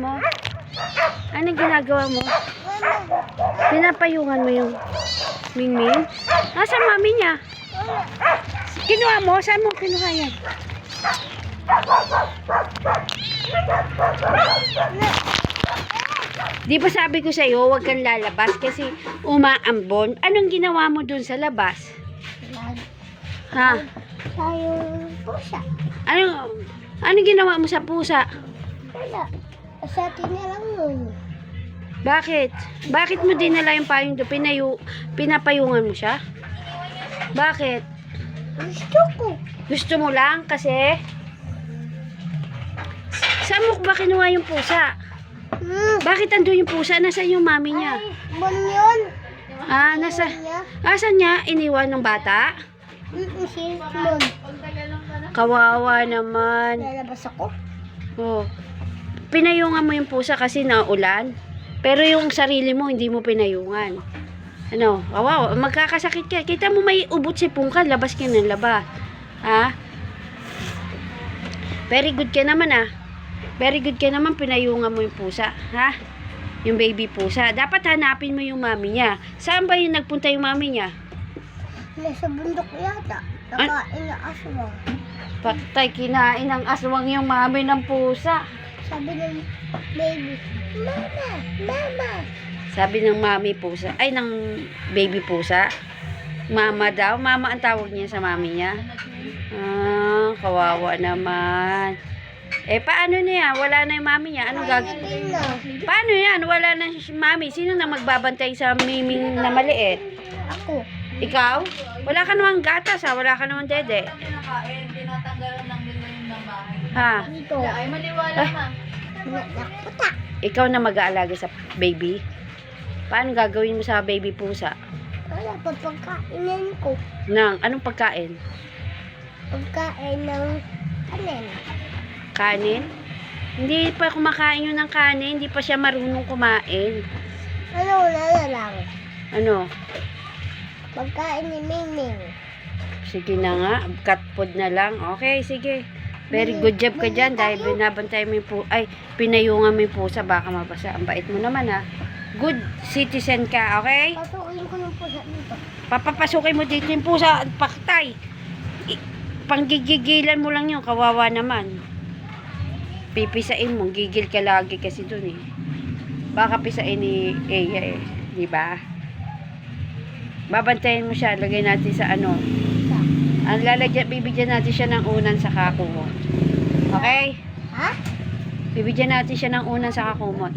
mo? Anong ginagawa mo? Pinapayungan mo yung Mingming? Nasa mami niya? Kinuha mo? Saan mo kinuha yan? Di ba sabi ko sa'yo, huwag kang lalabas kasi umaambon. Anong ginawa mo dun sa labas? Ha? Tayo pusa. Anong, anong ginawa mo sa pusa? Wala. Sa atin na lang yun. Bakit? Bakit mo dinala yung payong doon? Pinayu, pinapayungan mo siya? Bakit? Gusto ko. Gusto mo lang kasi? Saan mo ba kinuha yung pusa? Hmm. Bakit andun yung pusa? Nasaan yung mami niya? Ay, yun. Ah, nasa... Asan niya? Iniwan ng bata? Mm, si. Kawawa naman. Lalabas ako. Oh. Pinayungan mo yung pusa kasi naulan. Pero yung sarili mo, hindi mo pinayungan. Ano? Kawawa. Magkakasakit ka. Kita mo may ubot si Pungka. Labas ka ng labas. Ha? Very good ka naman ah. Very good ka naman. Pinayungan mo yung pusa. Ha? Yung baby pusa. Dapat hanapin mo yung mami niya. Saan ba yung nagpunta yung mami niya? Nasa bundok yata. Nakain na aswang. Patay, kinain ng aswang yung mami ng pusa. Sabi ng baby, Mama! Mama! Sabi ng mami pusa, ay ng baby pusa. Mama daw, mama ang tawag niya sa mami niya. Ah, kawawa naman. Eh, paano niya? Wala na yung mami niya. Anong gag... Kainin na. Paano yan? Wala na si mami. Sino na magbabantay sa miming na maliit? Ako. Ikaw? Wala ka namang gatas ha? Wala ka namang dede. Ha? Dito. Ay, maniwala Ah. Ikaw na mag-aalaga sa baby? Paano gagawin mo sa baby pusa? Wala pa pagkainin ko. Nang, anong pagkain? Pagkain ng kanin. Kanin? Hindi pa kumakain yun ng kanin. Hindi pa siya marunong kumain. Ano wala na lang? Ano? Pagkain ni Mingming. Sige na nga. Cat food na lang. Okay, sige. Very good job ka dyan dahil binabantay mo yung pu- ay, pinayungan mo yung pusa. Baka mabasa. Ang bait mo naman ha. Good citizen ka, okay? Pasukin ko ng pusa dito. Papapasukin mo dito yung pusa. Paktay. Panggigigilan mo lang yun. Kawawa naman. Pipisain mo. Gigil ka lagi kasi dun eh. Baka pisain ni Eya eh. Di ba? Babantayan mo siya. Lagay natin sa ano. Ang lalagyan, bibigyan natin siya ng unan sa kakumot. Okay? Ha? Bibigyan natin siya ng unan sa kakumot.